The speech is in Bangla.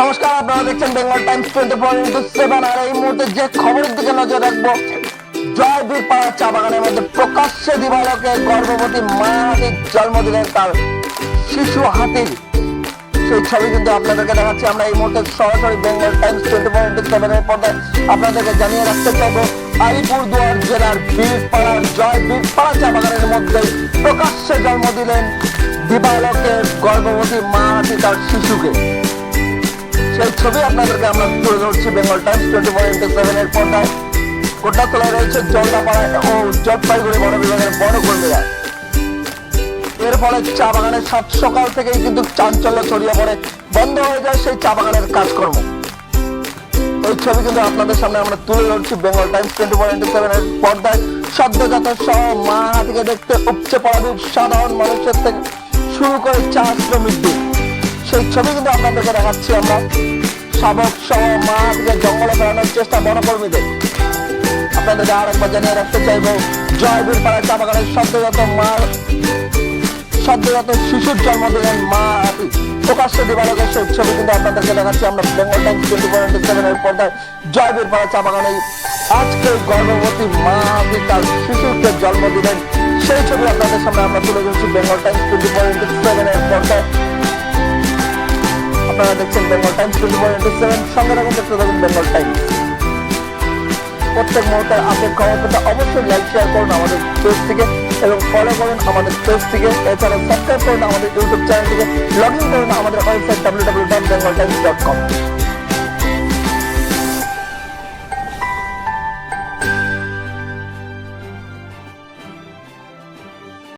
নমস্কার, আপনারা দেখছেন Bengal Times twenty four into seven আর এই মুহূর্তে যে খবরের দিকে নজর রাখব জয়বীর পাড়া চা বাগানের মধ্যে প্রকাশ্যে দিবালকে গর্ভবতী মা হাতির জন্ম দিলেন তার শিশু হাতির। সেই ছবি কিন্তু আপনাদেরকে দেখাচ্ছি, আমরা এই মুহূর্তে সরাসরি Bengal Times twenty four into সেভেনের পর্দায় আপনাদেরকে জানিয়ে রাখতে চাইব, আলিপুরদুয়ার জেলার বীরপাড়ার জয় বীরপাড়া চা বাগানের মধ্যে প্রকাশ্যে জন্ম দিলেন দিবালকের গর্ভবতী মা হাতি তার শিশুকে। সেই ছবি আপনাদেরকে আমরা তুলে ধরছি Bengal Times twenty four into সেভেনের পর্দায়। কোটাতলায় রয়েছে? জলদাপাড়া ও জলপাইগুড়ি বন বিভাগের বনকর্মীরা এর ফলে চা বাগানের সাত সকাল থেকেই কিন্তু চাঞ্চল্য ছড়িয়ে পড়ে, বন্ধ হয়ে যায় সেই চা বাগানের কাজকর্ম। ওই ছবি কিন্তু আপনাদের সামনে আমরা তুলে ধরছি Bengal Times twenty four into সেভেনের পর্দায়। সদ্যজাত সহ মা হাতিকে দেখতে উপচে পড়াবির সাধারণ মানুষের থেকে শুরু করে চা শ্রমিকদের। সেই ছবি কিন্তু আপনাদেরকে দেখাচ্ছি আমরা। শাবক সহ মা হাতিকে জঙ্গলে ফেরানোর চেষ্টা বনকর্মীদের। আপনাদেরকে আর একবার জানিয়ে রাখতে চাইব জয়বীর পাড়ায় চা বাগানের সদ্যজাত মা সদ্যজাত শিশুর জন্ম মা প্রকাশ্যে দিবালকের সেই ছবি কিন্তু আপনাদেরকে দেখাচ্ছি আমরা। Bengal Times twenty four into সেভেনের পর্দায় জয়বীর পাড়া চা বাগানে আজকে গর্ভবতী মা তার শিশুকে জন্ম দিলেন সেই ছবি আপনাদের সামনে আমরা তুলে ধরছি। Bengal Times twenty four into দেখছেন Bengal Times twenty four into seven সঙ্গে রাখুন দেখতে থাকুন বেঙ্গল টাইমস প্রত্যেক মুহূর্তে আপডেট খবর পেতে অবশ্যই লাইক শেয়ার করুন আমাদের পেজ থেকে এবং ফলো করুন আমাদের পেজ থেকে। এছাড়া সাবস্ক্রাইব করুন আমাদের ইউটিউব চ্যানেল থেকে। লগ ইন করুন আমাদের website W W dot Bengal Times dot com